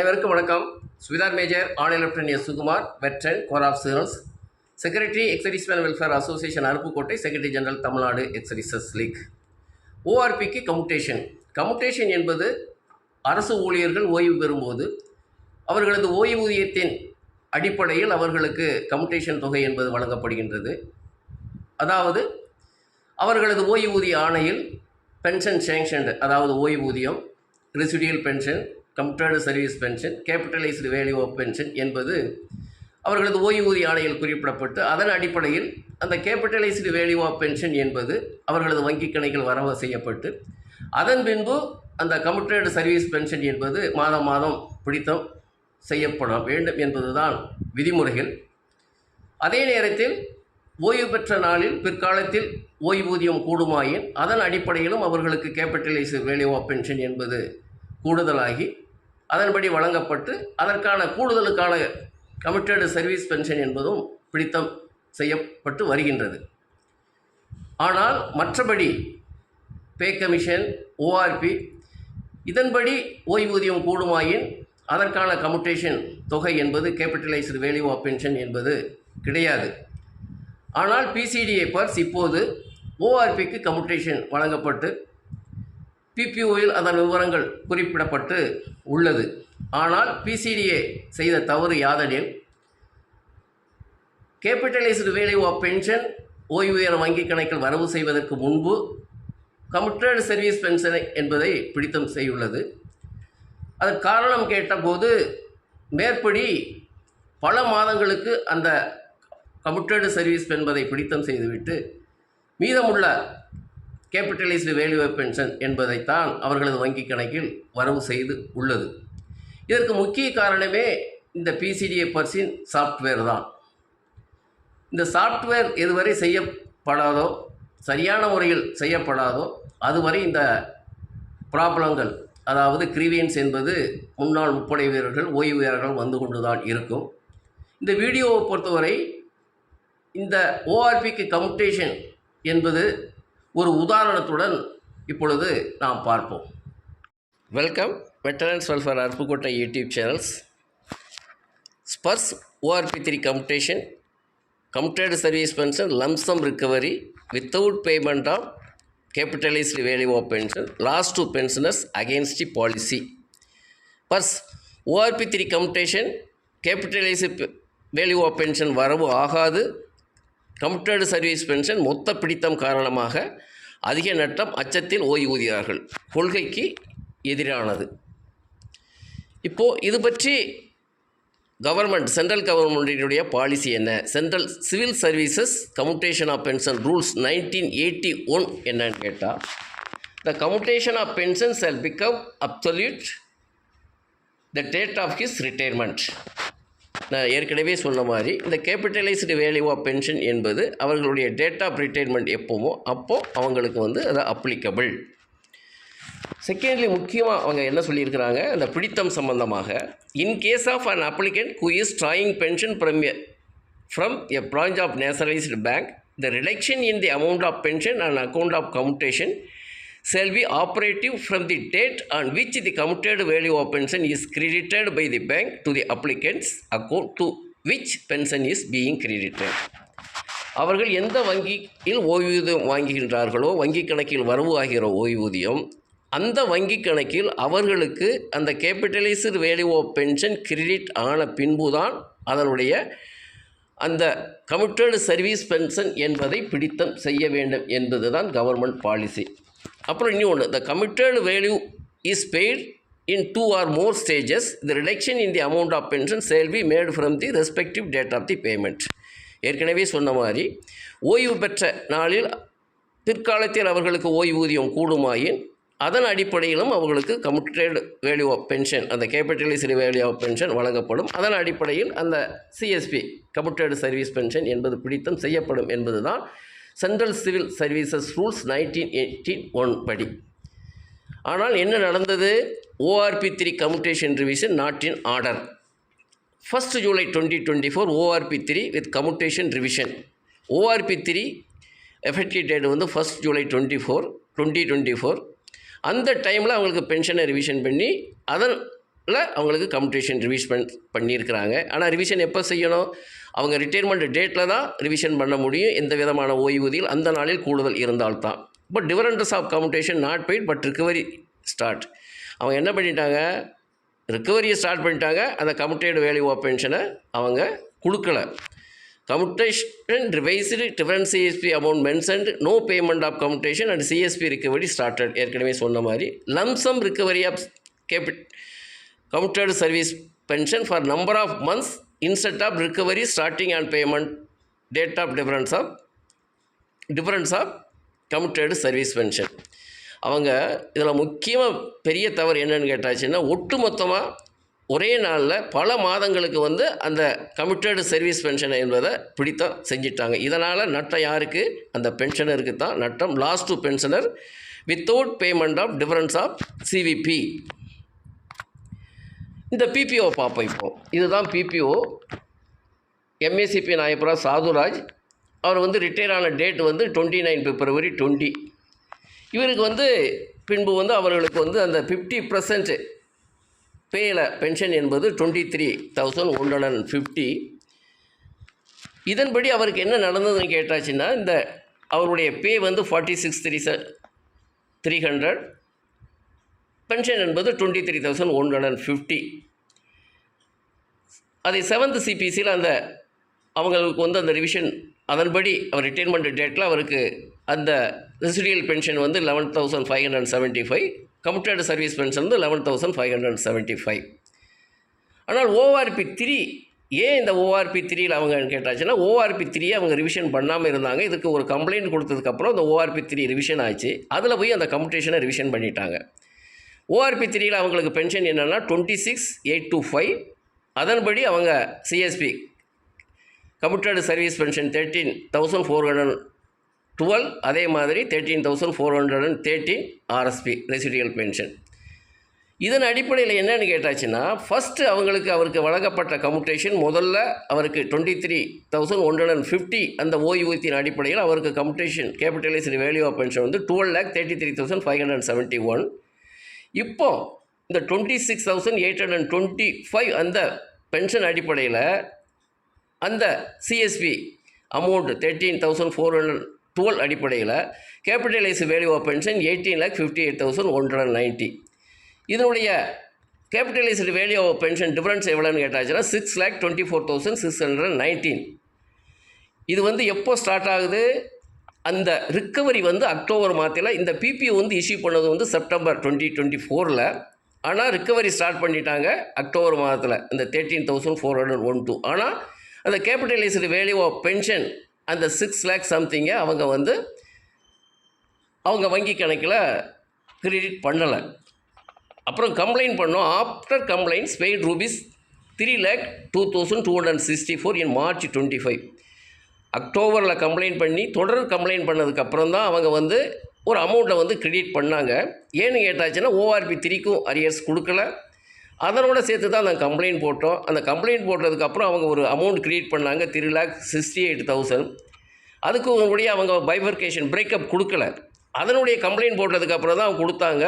அனைவருக்கும் வணக்கம். சுவிதார் மேஜர் ஆணையர் lieutenant S Sukumar veteran corps of servants secretary ex servicemen welfare association Aruppukottai secretary general Tamil Nadu ex servicemen league. ஓஆர்பிக்கு commutation commutation என்பது அரசு ஊழியர்கள் ஓய்வு பெறும்போது அவர்களது ஓய்வூதியத்தின் அடிப்படையில் அவர்களுக்கு கமுட்டேஷன் தொகை என்பது வழங்கப்படுகின்றது. அதாவது அவர்களது ஓய்வூதிய ஆணையில் பென்ஷன் சேங்ஷன்டு அதாவது ஓய்வூதியம் residual pension commuted service pension capitalised value of pension என்பது அவர்களது ஓய்வூதிய ஆணையில் குறிப்பிடப்பட்டு அதன் அடிப்படையில் அந்த கேபிட்டலைஸ்டு வேல்யூ ஆஃப் பென்ஷன் என்பது அவர்களது வங்கிக் கணக்கில் வரவு செய்யப்பட்டு அதன் பின்பு அந்த கம்ப்யூட்டர்டு சர்வீஸ் பென்ஷன் என்பது மாதம் மாதம் பிடித்தம் செய்யப்பட வேண்டும் என்பதுதான் விதிமுறைகள். அதே நேரத்தில் ஓய்வு பெற்ற நாளில் பிற்காலத்தில் ஓய்வூதியம் கூடுமாயின் அதன் அடிப்படையிலும் அவர்களுக்கு கேபிட்டலைஸ் வேல்யூ ஆஃப் பென்ஷன் என்பது கூடுதலாகி அதன்படி வழங்கப்பட்டு அதற்கான கூடுதலுக்கான கமிட்டடு சர்வீஸ் பென்ஷன் என்பதும் பிடித்தம் செய்யப்பட்டு வருகின்றது. ஆனால் மற்றபடி பே கமிஷன் ஓஆர்பி இதன்படி ஓய்வூதியம் கூடுமாயின் அதற்கான கமுட்டேஷன் தொகை என்பது கேபிட்டலைஸ்டு வேல்யூ ஆஃப் பென்ஷன் என்பது கிடையாது. ஆனால் பிசிடிஏ பர்ஸ் இப்போது ஓஆர்பிக்கு கமுட்டேஷன் வழங்கப்பட்டு பிபிஓவில் அதன் விவரங்கள் குறிப்பிடப்பட்டு உள்ளது. ஆனால் பிசிடிஏ செய்த தவறு யாதெனில் கேபிட்டலைஸ்டு வேல்யூ ஆஃப் பென்ஷன் ஓய்வூதிய வங்கிக் கணக்கில் வரவு செய்வதற்கு முன்பு கமிட்டட் சர்வீஸ் பென்ஷன் என்பதை பிடித்தம் செய்துள்ளது. அதற்கு காரணம் கேட்டபோது மேற்படி பல மாதங்களுக்கு அந்த கம்ப்யூட்டர்டு சர்வீஸ் என்பதை பிடித்தம் செய்துவிட்டு மீதமுள்ள கேபிட்டலைஸ்டு வேல்யூ பென்ஷன் என்பதைத்தான் அவர்களது வங்கிக் கணக்கில் வரவு செய்து உள்ளது. இதற்கு முக்கிய காரணமே இந்த பிசிடிஏ பர்சின் சாஃப்ட்வேர் தான். இந்த சாஃப்ட்வேர் எதுவரை செய்யப்படாதோ சரியான முறையில் செய்யப்படாதோ அதுவரை இந்த ப்ராப்ளங்கள் அதாவது கிரீவியன்ஸ் என்பது முன்னாள் முப்படை வீரர்கள் ஓய்வு வீரர்கள் வந்து கொண்டு தான் இருக்கும். இந்த வீடியோவை பொறுத்தவரை இந்த ஓஆர்பிக்கு கம்யூட்டேஷன் என்பது ஒரு உதாரணத்துடன் இப்பொழுது நாம் பார்ப்போம். Welcome veterans welfare Aruppukottai YouTube channels SPARSH ORP three commutation commuted service pension lumpsum recovery without payment of capitalised value of pension lost to pensioners against policy purse ORP three commutation capitalised value of pension வரவு ஆகாது. கம்ப்யூட்டர்டு service pension மொத்த பிடித்தம் காரணமாக அதிக நட்டம் அச்சத்தில் ஓய்வூதியார்கள். கொள்கைக்கு எதிரானது. இப்போது இது பற்றி கவர்மெண்ட் சென்ட்ரல் கவர்மெண்ட்டினுடைய பாலிசி என்ன? Central civil services commutation of pension rules nineteen eighty one என்னன்னு கேட்டால் the commutation of pension shall become absolute the date of his retirement நான் ஏற்கனவே சொன்ன மாதிரி இந்த கேபிட்டலைஸ்டு வேல்யூ ஆஃப் பென்ஷன் என்பது அவர்களுடைய டேட் ஆஃப் ரிட்டையர்மெண்ட் எப்போவோ அப்போது அவங்களுக்கு வந்து அது அப்ளிகபிள் செகண்ட்லி முக்கியமாக அவங்க என்ன சொல்லியிருக்கிறாங்க? அந்த பிடித்தம் சம்பந்தமாக in case of an applicant who is drawing pension from a from a branch of nationalised bank the reduction in the amount of pension and account of commutation shall be operative from the date on which the commuted value of pension is credited by the bank to the applicant's account to which pension is being credited. அவர்கள் எந்த வங்கியில் ஓய்வூதியம் வாங்குகின்றார்களோ வங்கி கணக்கில் வரவு ஆகிற ஓய்வூதியம் அந்த வங்கி கணக்கில் அவர்களுக்கு அந்த capitalised value of pension credit ஆன பின்புதான் அதனுடைய அந்த கமிட்டடு சர்வீஸ் பென்ஷன் என்பதை பிடித்தம் செய்ய வேண்டும் என்பதுதான் கவர்மெண்ட் பாலிசி அப்புறம் இன்னும் ஒன்று the commuted value is paid in two or more stages the reduction in the amount of pension shall be made from the respective date of the payment ஏற்கனவே சொன்ன மாதிரி ஓய்வு பெற்ற நாளில் பிற்காலத்தில் அவர்களுக்கு ஓய்வூதியம் கூடுமாயின் அதன் அடிப்படையிலும் அவர்களுக்கு கமிட்டட் வேல்யூ ஆஃப் பென்ஷன் அந்த கேபிட்டலைஸ்டு வேல்யூ ஆஃப் பென்ஷன் வழங்கப்படும். அதன் அடிப்படையில் அந்த சிஎஸ்பி கமிட்டட் சர்வீஸ் பென்ஷன் என்பது பிடித்தம் செய்யப்படும் என்பது தான் central civil services rules nineteen eighty one படி. ஆனால் என்ன நடந்தது? ORP three commutation revision not in order first July twenty twenty four ORP three with commutation revision ORP three effective date வந்து first July twenty four twenty twenty four அந்த டைமில் அவங்களுக்கு பென்ஷனை revision பண்ணி அதன் அவங்களுக்கு கம்யூட்டேஷன் ரிவிஷன் பண்ணியிருக்கிறாங்க. ஆனால் revision எப்போ செய்யணும்? அவங்க ரிட்டைர்மெண்ட் டேட்டில் தான் ரிவிஷன் பண்ண முடியும். எந்த விதமான ஓய்வூதியில் அந்த நாளில் கூடுதல் இருந்தால்தான். But difference of commutation not paid but recovery start அவங்க என்ன பண்ணிட்டாங்க? ரிக்கவரியை ஸ்டார்ட் பண்ணிட்டாங்க. அந்த கம்யூட்டேட் வேல்யூ ஆஃப் பென்ஷனை அவங்க கொடுக்கல. Commutation revised difference CSP amount mentioned no payment of commutation and CSP recovery started ஏற்கனவே சொன்ன மாதிரி. Lump sum recovery of capit commuted service pension for number of months instead of recovery starting and payment date of difference of difference of commuted service pension அவங்க இதில் முக்கியமாக பெரிய தவறு என்னன்னு கேட்டாச்சுன்னா ஒட்டு மொத்தமாக ஒரே நாளில் பல மாதங்களுக்கு வந்து அந்த கமிட்டடு சர்வீஸ் பென்ஷன் என்பதை பிடித்தம் செஞ்சிட்டாங்க. இதனால் நட்டம் யாருக்கு? அந்த பென்ஷனருக்கு தான் நட்டம். Lost to pensioner without payment of difference of CVP இந்த பிபிஓ பார்ப்போம் இப்போ. இதுதான் பிபிஓ எம்ஏசிபி நாயப்புரா சாதுராஜ். அவர் வந்து ரிட்டையர் ஆன டேட் வந்து டுவெண்ட்டி நைன் பிப்ரவரி டுவெண்ட்டி இவருக்கு வந்து பின்பு வந்து அவர்களுக்கு வந்து அந்த ஃபிஃப்டி பர்சன்ட் பேயில் பென்ஷன் என்பது twenty three thousand one hundred and fifty இதன்படி அவருக்கு என்ன நடந்ததுன்னு கேட்டாச்சுன்னா இந்த அவருடைய பே வந்து ஃபார்ட்டி சிக்ஸ் த்ரீ ச த்ரீ ஹண்ட்ரட் பென்ஷன் என்பது twenty three thousand one hundred and fifty அதை செவன்த் சிபிசியில் அந்த அவங்களுக்கு வந்து அந்த ரிவிஷன் அதன்படி அவர் ரிட்டைர்மெண்ட் டேட்டில் அவருக்கு அந்த ரெசிடியல் பென்ஷன் வந்து eleven thousand five hundred seventy five commuted service pension வந்து eleven thousand five hundred seventy five ஆனால் ஓஆர்பி த்ரீ ஏன் இந்த ஓஆர்பி த்ரீயில் அவங்க கேட்டாச்சுன்னா ஓஆர்பி த்ரீயை அவங்க ரிவிஷன் பண்ணாமல் இருந்தாங்க. இதுக்கு ஒரு கம்ப்ளைண்ட் கொடுத்ததுக்கப்புறம் அந்த ஓஆர்பி த்ரீ ரிவிஷன் ஆச்சு. அதில் போய் அந்த கம்யூட்டேஷனை ரிவிஷன் பண்ணிட்டாங்க. ஓஆர்பி த்ரீயில் அவங்களுக்கு பென்ஷன் என்னென்னா twenty six eight two five அதன்படி அவங்க CSP commuted service pension thirteen thousand four hundred twelve அதே மாதிரி thirteen thousand four hundred and thirteen RSP residual pension இதன் அடிப்படையில் என்னென்னு கேட்டாச்சுன்னா ஃபஸ்ட்டு அவங்களுக்கு அவருக்கு வழங்கப்பட்ட கம்யூட்டேஷன் முதல்ல அவருக்கு twenty three thousand one hundred and fifty அந்த ஓய்வூதியத்தின் அடிப்படையில் அவருக்கு commutation capitalised value of pension வந்து twelve lakh thirty three thousand five hundred seventy one இப்போ இந்த twenty six thousand eight hundred twenty five அந்த பென்ஷன் அடிப்படையில் அந்த CSP amount thirteen thousand four hundred twelve அடிப்படையில் capitalise value of pension eighteen lakh fifty eight thousand one hundred ninety இதனுடைய capitalised value of pension difference எவ்வளோன்னு கேட்டாச்சுன்னா six lakh twenty four thousand six hundred nineteen இது வந்து எப்போ start ஆகுது? அந்த recovery வந்து October மாதத்தில் இந்த பிபிஓ வந்து இஷ்யூ பண்ணது வந்து செப்டம்பர் டுவெண்ட்டி டுவெண்ட்டி ஃபோரில் ஆனால் ரிக்கவரி ஸ்டார்ட் பண்ணிட்டாங்க அக்டோபர் மாதத்தில் இந்த thirteen thousand four hundred one two ஆனால் அந்த கேபிட்டலைஸ்டு வேல்யூ ஆஃப் பென்ஷன் அந்த சிக்ஸ் லேக் சம்திங்கை அவங்க வந்து அவங்க வங்கி கணக்கில் கிரெடிட் பண்ணலை. அப்புறம் கம்ப்ளைண்ட் பண்ணோம். After complaints paid rupees three lakh two thousand two hundred sixty four in March twenty five அக்டோபரில் கம்ப்ளைண்ட் பண்ணி தொடர் கம்ப்ளைண்ட் பண்ணதுக்கப்புறம் தான் அவங்க வந்து ஒரு அமௌண்ட்டை வந்து கிரெடிட் பண்ணாங்க. ஏன்னு கேட்டாச்சுன்னா ஓஆர்பி த்ரீக்கும் அரியர்ஸ் கொடுக்கல. அதனோட சேர்த்து தான் நாங்கள் கம்ப்ளைண்ட் போட்டோம். அந்த கம்ப்ளைண்ட் போட்டதுக்கப்புறம் அவங்க ஒரு அமௌண்ட் கிரியேட் பண்ணாங்க. Three lakh sixty eight thousand அதுக்கு உங்களுடைய அவங்க பைஃபர்கேஷன் பிரேக்கப் கொடுக்கல. அதனுடைய கம்ப்ளைண்ட் போட்டதுக்கப்புறம் தான் அவங்க கொடுத்தாங்க.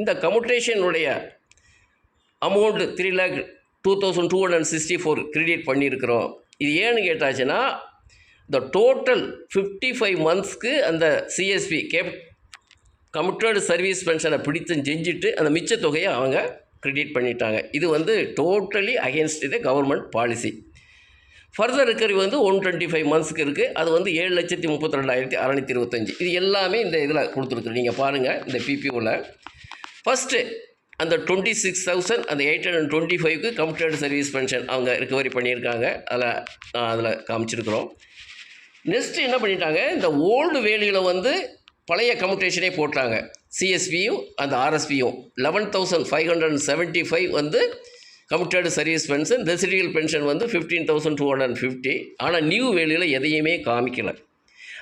இந்த கம்யூட்டேஷனுடைய amount three lakh two thousand two hundred sixty four credit பண்ணியிருக்கிறோம். இது ஏன்னு கேட்டாச்சுன்னா த டோட்டல் ஃபிஃப்டி ஃபைவ் மந்த்ஸ்க்கு அந்த சிஎஸ்பி கேப் கம்யூட்டட் சர்வீஸ் பென்ஷனை பிடித்து செஞ்சுட்டு அந்த மிச்ச தொகையை அவங்க கிரெடிட் பண்ணிட்டாங்க. இது வந்து totally against the government policy further recovery வந்து ஒன் டுவெண்ட்டி ஃபைவ் மந்த்ஸ்க்கு இருக்குது அது வந்து ஏழு லட்சத்தி முப்பத்தி ரெண்டாயிரத்தி அறநூற்றி இருபத்தஞ்சி. இது எல்லாமே இந்த இதில் கொடுத்துருக்கு நீங்கள் பாருங்கள் இந்த பிபிஓவில் ஃபஸ்ட்டு அந்த டுவெண்ட்டி சிக்ஸ் தௌசண்ட் அந்த எயிட் ஹண்ட்ரட் டுவெண்ட்டி ஃபைவ்க்கு கம்ப்யூட்டர் சர்வீஸ் பென்ஷன் அவங்க ரிகவரி பண்ணியிருக்காங்க. அதில் அதில் காமிச்சிருக்கிறோம். நெக்ஸ்ட்டு என்ன பண்ணிட்டாங்க? இந்த ஓல்டு வேலியில் வந்து பழைய கம்யூட்டேஷனே போட்டாங்க. சிஎஸ்பியும் அந்த ஆர்எஸ்பியும் eleven thousand five hundred and seventy five வந்து commuted service pension residual pension வந்து fifteen thousand two hundred fifty ஆனால் நியூ வேலியில் எதையுமே காமிக்கலை.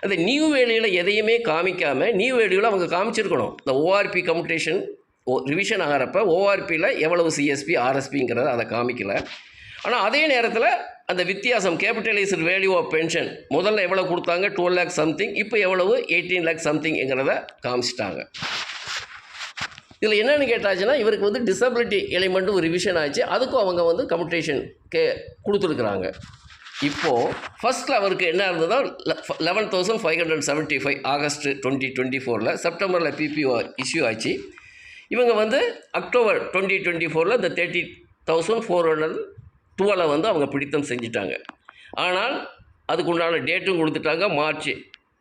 அந்த நியூ வேலியில் எதையுமே காமிக்காமல் நியூ வேலியில் அவங்க காமிச்சிருக்கணும். இந்த ஓஆர்பி கம்யூட்டேஷன் ஓ ரிவிஷன் ஆகிறப்ப ஓஆர்பியில் எவ்வளவு சிஎஸ்பி ஆர்எஸ்பிங்கிறத அதை காமிக்கல. ஆனால் அதே நேரத்தில் அந்த வித்தியாசம் கேபிட்டலைஸ்டு வேல்யூ ஆஃப் பென்ஷன் முதல்ல எவ்வளோ கொடுத்தாங்க? Twelve lakh something. இப்போ எவ்வளவு? எயிட்டீன் லேக் சம்திங்கிறத காமிச்சிட்டாங்க. இதில் என்னென்னு கேட்டாச்சுன்னா இவருக்கு வந்து டிசபிலிட்டி எலிமெண்ட்டும் ரிவிஷன் ஆச்சு. அதுக்கும் அவங்க வந்து கம்யூட்டேஷன் கே கொடுத்துருக்குறாங்க. இப்போது ஃபஸ்ட்டில் அவருக்கு என்ன இருந்ததா eleven thousand five hundred seventy five August twenty twenty ஃபோரில் செப்டம்பரில் பிபிஓ இஷ்யூ ஆச்சு. இவங்க வந்து அக்டோபர் டுவெண்ட்டி டுவெண்ட்டி ஃபோரில் இந்த தேர்ட்டி தௌசண்ட் ஃபோர் ஹண்ட்ரட் டுவெலை வந்து அவங்க பிடித்தம் செஞ்சிட்டாங்க. ஆனால் அதுக்கு உண்டான டேட்டும் கொடுத்துட்டாங்க. மார்ச்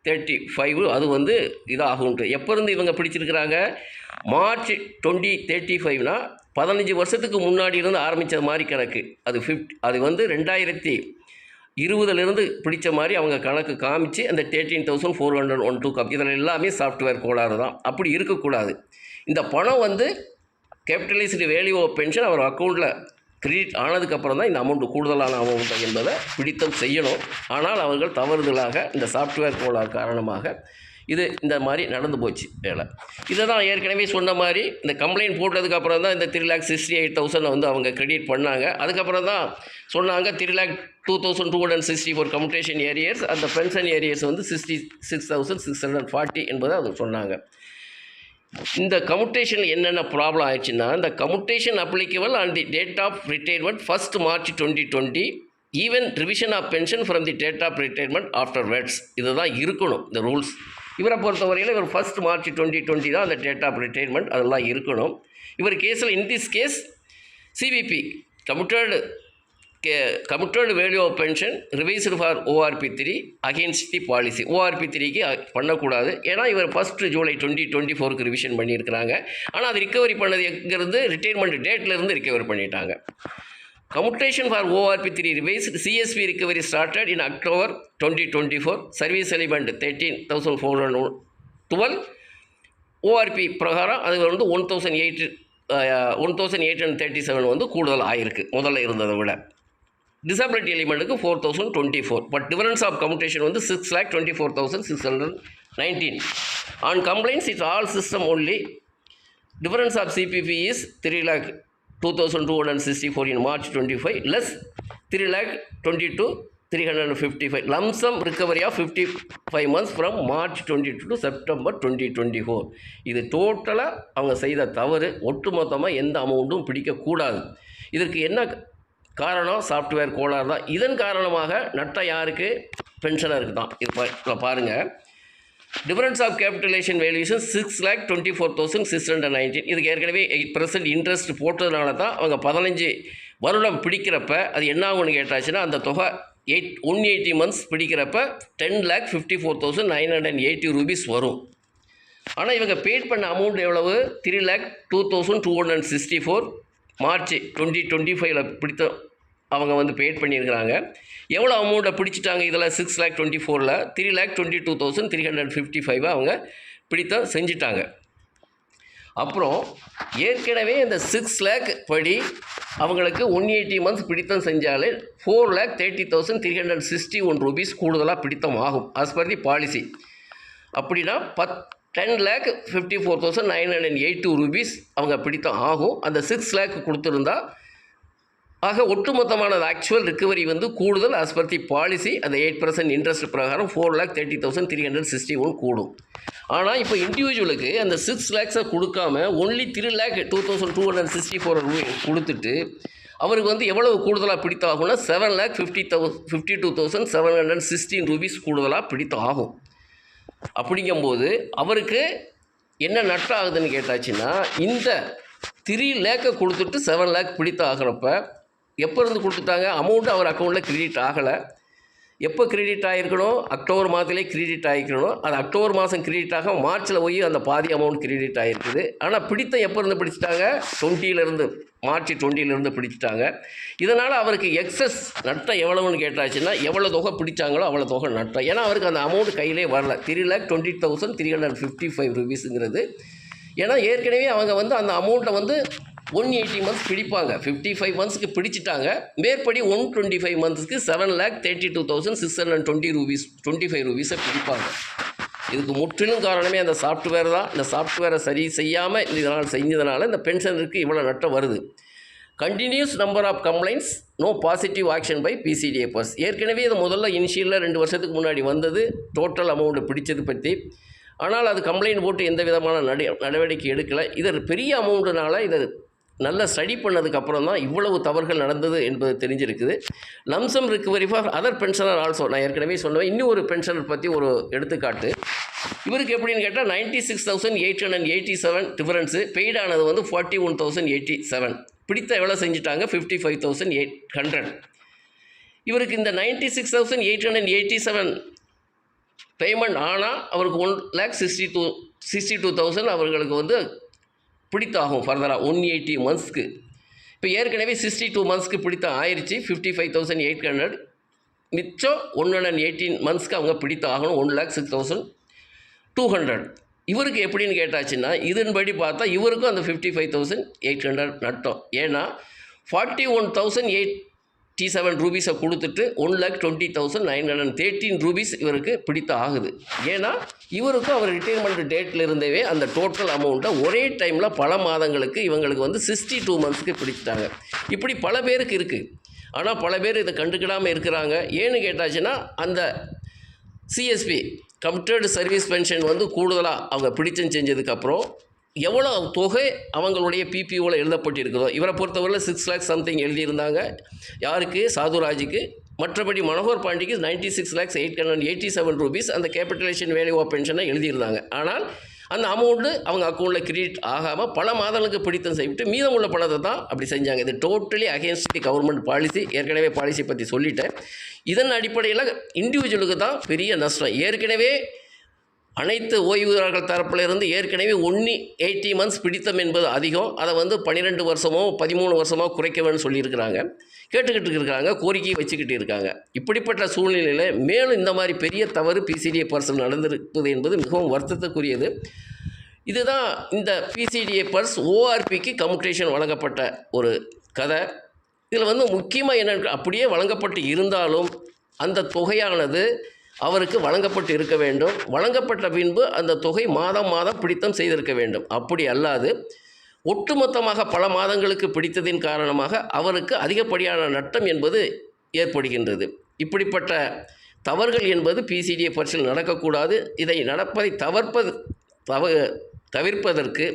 தேர்ட்டி ஃபைவ் அது வந்து இதாகும்ட்டு எப்போருந்து இவங்க பிடிச்சிருக்கிறாங்க? மார்ச் டுவெண்ட்டி தேர்ட்டி ஃபைவ்னா பதினஞ்சு வருஷத்துக்கு முன்னாடி இருந்து ஆரம்பித்த மாதிரி கணக்கு. அது ஃபிஃப்ட் அது வந்து ரெண்டாயிரத்தி இருபதுலேருந்து பிடிச்ச மாதிரி அவங்க கணக்கு காமிச்சு அந்த thirteen thousand four hundred one two cup இதில் எல்லாமே சாஃப்ட்வேர் கோளாறு தான். அப்படி இருக்கக்கூடாது. இந்த பணம் வந்து கேபிட்டலைஸ்டு வேல்யூ ஆஃப் பென்ஷன் அவர் அக்கௌண்ட்டில் கிரெடிட் ஆனதுக்கப்புறம் தான் இந்த அமௌண்ட் கூடுதலான அமௌண்ட் என்பதை பிடித்தம் செய்யணும். ஆனால் அவர்கள் தவறுதலாக இந்த சாஃப்ட்வேர் கோளாறு காரணமாக இது இந்த மாதிரி நடந்து போச்சு வேலை. இதை தான் ஏற்கனவே சொன்ன மாதிரி இந்த கம்ப்ளைண்ட் போட்டதுக்கப்புறம் தான் இந்த three lakh sixty eight thousand வந்து அவங்க கிரெடிட் பண்ணாங்க. அதுக்கப்புறம் தான் சொன்னாங்க three lakh two thousand two hundred sixty four commutation arrears அந்த பென்ஷன் ஏரியர்ஸ் வந்து sixty six thousand six hundred forty என்பதை அவங்க சொன்னாங்க. இந்த கமுட்டேஷன் என்னென்ன ப்ராப்ளம் ஆயிடுச்சுன்னா இந்த commutation applicable on the date of retirement first March twenty twenty even revision of pension from the date of retirement afterwards இதுதான் இருக்கணும் இந்த ரூல்ஸ் இவரை பொறுத்தவரையில் இவர் ஃபர்ஸ்ட் மார்ச் டுவெண்ட்டி டுவெண்ட்டி தான் அந்த டேட் ஆஃப் ரிட்டைர்மெண்ட் அதெல்லாம் இருக்கணும். இவர் கேஸில் in this case CVP commuted K commuted value of pension revised for ORP three against the policy ORP த்ரீக்கு பண்ணக்கூடாது. ஏன்னா இவர் ஃபஸ்ட்டு ஜூலை டுவெண்ட்டி டுவெண்ட்டி ஃபோருக்கு ரிவிஷன் பண்ணியிருக்கிறாங்க. ஆனால் அது ரிக்கவரி பண்ணது எங்கிறது ரிட்டைர்மெண்ட் டேட்லேருந்து ரிக்கவரி பண்ணிட்டாங்க. Commutation for ORP three revise CSP recovery started in October twenty twenty four service element thirteen thousand four hundred twelve ORP பிரகாரம் அது வந்து one thousand eight one thousand eight hundred thirty seven வந்து கூடுதல் ஆயிருக்கு முதல்ல இருந்ததை விட. Disability எலிமெண்ட்டுக்கு four thousand twenty four but difference of commutation வந்து six lakh twenty four thousand six hundred nineteen on complaints it's all system only difference of CPP is three lakh two thousand two hundred sixty four in March twenty five less three lakh twenty two three hundred fifty five lump sum recovery of fifty five months from March twenty two to September twenty twenty four இது டோட்டலாக அவங்க செய்த தவறு. ஒட்டுமொத்தமாக எந்த அமௌண்ட்டும் பிடிக்கக்கூடாது. இதற்கு என்ன காரணம் சாஃப்ட்வேர் கோளாறு தான். இதன் காரணமாக நட்ட யாருக்கு? பென்ஷனருக்கு தான். இது இப்போ பாருங்கள் difference of capitalisation valuation six lakh twenty four thousand six hundred nineteen இதுக்கு ஏற்கனவே எயிட் பர்சன்ட் இன்ட்ரெஸ்ட் போட்டதுனால தான் அவங்க பதினஞ்சு வருடம் பிடிக்கிறப்ப அது என்ன ஆகும்னு கேட்டாச்சுன்னா அந்த தொகை eight one eighty months பிடிக்கிறப்ப ten lakh fifty four thousand nine hundred and eighty rupees வரும். ஆனால் இவங்க பெய்ட் பண்ண அமௌண்ட் எவ்வளவு? Three lakh two thousand two hundred sixty four March twenty twenty ஃபைவ்ல பிடித்த அவங்க வந்து பேட் பண்ணியிருக்கிறாங்க. எவ்வளோ அமௌண்ட்டை பிடிச்சிட்டாங்க? இதில் சிக்ஸ் லேக் டுவெண்ட்டி ஃபோரில் three lakh twenty two thousand three hundred fifty five அவங்க பிடித்தம் செஞ்சிட்டாங்க. அப்புறம் ஏற்கனவே இந்த சிக்ஸ் லேக் படி அவங்களுக்கு ஒன் எயிட்டி மந்த்ஸ் பிடித்தம் செஞ்சாலே four lakh thirty thousand three hundred sixty one rupees கூடுதலாக பிடித்தம் ஆகும் அஸ் பர் தி பாலிசி அப்படின்னா பத் ten lakh fifty four thousand nine hundred eight two rupees அவங்க பிடித்தம் ஆகும். அந்த சிக்ஸ் லேக் கொடுத்துருந்தா ஆக ஒட்டுமொத்தமான ஆக்சுவல் ரிக்கவரி வந்து கூடுதல் ஆஸ் பர் தி பாலிசி அந்த எயிட் பர்சன்ட் இன்ட்ரெஸ்ட் பிரகாரம் four lakh thirty thousand three hundred sixty one கூடும். ஆனால் இப்போ இண்டிவிஜுவலுக்கு அந்த சிக்ஸ் லேக்ஸை கொடுக்காம only three lakh two thousand two hundred sixty four கொடுத்துட்டு அவருக்கு வந்து எவ்வளவு கூடுதலாக பிடித்தாகும்னா seven lakh fifty thou fifty two thousand seven hundred sixteen rupees கூடுதலாக பிடித்தாகும். அப்படிங்கும்போது அவருக்கு என்ன நட்டாகுதுன்னு கேட்டாச்சுன்னா இந்த த்ரீ லேக்கை கொடுத்துட்டு செவன் லேக் பிடித்த ஆகிறப்ப எப்போ இருந்து கொடுத்துட்டாங்க? அமௌண்ட் அவர் அக்கௌண்ட்டில் கிரெடிட் ஆகலை. எப்போ கிரெடிட் ஆகிருக்கணும் அக்டோபர் மாதத்திலே கிரெடிட் ஆகிக்கணும் அது அக்டோபர் மாதம் கிரெடிட் ஆக மார்ச்சில் போய் அந்த பாதி அமௌண்ட் கிரெடிட் ஆகிருக்குது ஆனால் பிடித்தம் எப்போ இருந்து பிடிச்சிட்டாங்க? டுவெண்ட்டியிலேருந்து மார்ச் டுவெண்ட்டிலேருந்து பிடிச்சிட்டாங்க. இதனால் அவருக்கு எக்ஸஸ் நட்டம் எவ்வளவுன்னு கேட்டாச்சுன்னா எவ்வளோ தொகை பிடிச்சாங்களோ அவ்வளோ தொகை நட்டம் ஏன்னா அவருக்கு அந்த அமௌண்ட் கையிலே வரல. Three lakh twenty thousand three hundred fifty five ருபீஸுங்கிறது ஏன்னா ஏற்கனவே அவங்க வந்து அந்த அமௌண்ட்டை வந்து ஒன் எயிட்டி மந்த்ஸ் பிடிப்பாங்க. ஃபிஃப்டி ஃபைவ் மந்த்ஸ்க்கு பிடிச்சிட்டாங்க. மேற்படி ஒன் டுவெண்ட்டி ஃபைவ் மந்த்ஸ்க்கு seven lakh thirty two thousand six hundred twenty rupees twenty five ரூபீஸை பிடிப்பாங்க. இதுக்கு முற்றிலும் காரணமே அந்த சாஃப்ட்வேர் தான். இந்த சாஃப்ட்வேரை சரி செய்யாமல் இதனால் செஞ்சதுனால இந்த பென்ஷனருக்கு இவ்வளோ நட்டம் வருது. Continuous number of complaints no positive action by PCDFS ஏற்கனவே இது முதல்ல இனிஷியலில் ரெண்டு வருஷத்துக்கு முன்னாடி வந்தது. டோட்டல் அமௌண்ட்டு பிடிச்சது பற்றி ஆனால் அது கம்ப்ளைண்ட் போட்டு எந்த விதமான நடி நடவடிக்கை எடுக்கலை. இது பெரிய அமௌண்ட்டுனால இதை நல்லா ஸ்டடி பண்ணதுக்கப்புறம் தான் இவ்வளவு தவறுகள் நடந்தது என்பது தெரிஞ்சிருக்குது. Lump sum recovery for other pensioner also நான் ஏற்கனவே சொன்னேன் இன்னும் ஒரு பென்ஷனர் பற்றி ஒரு எடுத்துக்காட்டு. இவருக்கு எப்படின்னு கேட்டால் ninety six thousand eight hundred eighty seven difference பெய்டானது வந்து forty one thousand eighty seven பிடித்த எவ்வளோ செஞ்சுட்டாங்க? Fifty five thousand eight hundred இவருக்கு இந்த ninety six thousand eight hundred eighty seven payment ஆனால் அவருக்கு one lakh sixty two sixty two thousand அவர்களுக்கு வந்து பிடித்தாகும். ஃபர்தராக ஒன் எயிட்டி மந்த்ஸ்க்கு இப்போ ஏற்கனவே சிக்ஸ்டி டூ மந்த்ஸ்க்கு பிடித்தம் ஆயிடுச்சு fifty five thousand eight hundred மிச்சம் ஒன் ஹண்ட்ரட் எயிட்டீன் மந்த்ஸ்க்கு அவங்க பிடித்த ஆகணும் one lakh six thousand two hundred இவருக்கு எப்படின்னு கேட்டாச்சுன்னா இதன்படி பார்த்தா இவருக்கும் அந்த fifty five thousand eight hundred நட்டம். ஏன்னா forty one thousand eight D seven ரூபீஸை கொடுத்துட்டு one lakh twenty thousand nine hundred thirteen rupees இவருக்கு பிடித்த ஆகுது ஏன்னா இவருக்கும் அவர் ரிட்டைர்மெண்ட் டேட்டில் இருந்தவே அந்த டோட்டல் அமௌண்ட்டை ஒரே டைமில் பல மாதங்களுக்கு இவங்களுக்கு வந்து சிக்ஸ்டி டூ மந்த்ஸ்க்கு பிடிச்சிட்டாங்க. இப்படி பல பேருக்கு இருக்குது ஆனால் பல பேர் இதை கண்டுக்கிடாமல் இருக்கிறாங்க. ஏன்னு கேட்டாச்சுன்னா அந்த சிஎஸ்பி கம்ப்யூட்டர்டு சர்வீஸ் பென்ஷன் வந்து கூடுதலாக அவங்க பிடிச்சம் செஞ்சதுக்கப்புறம் எவ்வளோ தொகை அவங்களுடைய பிபிஓவில் எழுதப்பட்டிருக்கிறதோ இவரை பொறுத்தவரையில் சிக்ஸ் லேக்ஸ் சம்திங் எழுதியிருந்தாங்க. யாருக்கு? சாதுராஜுக்கு. மற்றபடி Manohar பாண்டிக்கு ninety six lakhs eight hundred eighty seven rupees அந்த கேபிட்டலேஷன் வேல்யூ ஆஃப் பென்ஷனை எழுதியிருந்தாங்க. ஆனால் அந்த அமௌண்ட்டு அவங்க அக்கௌண்ட்டில் கிரெடிட் ஆகாமல் பல மாதங்களுக்கு பிடித்தம் செய்யவிட்டு மீதம் உள்ள பணத்தை தான் அப்படி செஞ்சாங்க. இது totally against the government policy ஏற்கனவே பாலிசி பற்றி சொல்லிட்டேன். இதன் அடிப்படையில் இண்டிவிஜுவலுக்கு தான் பெரிய நஷ்டம். ஏற்கனவே அனைத்து ஓய்வூதியர்கள் தரப்பிலிருந்து ஏற்கனவே ஒன்றி எயிட்டி மந்த்ஸ் பிடித்தம் என்பது அதிகம். அதை வந்து பன்னிரெண்டு வருஷமோ பதிமூணு வருஷமோ குறைக்க வேணும்னு சொல்லியிருக்கிறாங்க. கேட்டுக்கிட்டு இருக்கிறாங்க கோரிக்கையை வச்சுக்கிட்டு இருக்காங்க. இப்படிப்பட்ட சூழ்நிலையில் மேலும் இந்த மாதிரி பெரிய தவறு பிசிடிஏ பர்சன் நடந்திருப்பது என்பது மிகவும் வருத்தத்துக்குரியது. இதுதான் இந்த பிசிடிஏ பர்ஸ் ஓஆர்பிக்கு கம்யூட்டேஷன் வழங்கப்பட்ட ஒரு கதை. இதில் வந்து முக்கியமாக என்னென்னு அப்படியே வழங்கப்பட்டு இருந்தாலும் அந்த தொகையானது அவருக்கு வழங்கப்பட்டு இருக்க வேண்டும். வழங்கப்பட்ட பின்பு அந்த தொகை மாதம் மாதம் பிடித்தம் செய்திருக்க வேண்டும். அப்படி அல்லாது ஒட்டுமொத்தமாக பல மாதங்களுக்கு பிடித்ததின் காரணமாக அவருக்கு அதிகப்படியான நட்டம் என்பது ஏற்படுகின்றது. இப்படிப்பட்ட தவறுகள் என்பது பிசிடிஏ பரிசில் நடக்கக்கூடாது. இதை நடப்பதை தவிர்ப்பது தவ தவிர்ப்பதற்கு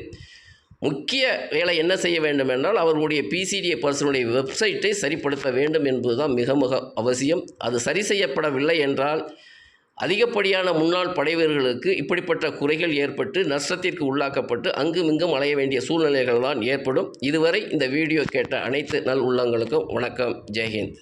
முக்கிய வேலை என்ன செய்ய வேண்டும் என்றால் அவர்களுடைய பிசிடிஏ பர்சனுடைய வெப்சைட்டை சரிப்படுத்த வேண்டும் என்பதுதான் மிக மிக அவசியம். அது சரி செய்யப்படவில்லை என்றால் அதிகப்படியான முன்னாள் படைவீரர்களுக்கு இப்படிப்பட்ட குறைகள் ஏற்பட்டு நஷ்டத்திற்கு உள்ளாக்கப்பட்டு அங்கும் இங்கும் அலைய வேண்டிய சூழ்நிலைகள் தான் ஏற்படும். இதுவரை இந்த வீடியோ கேட்ட அனைத்து நல் உள்ளங்களுக்கும் வணக்கம். ஜெய்ஹிந்த்.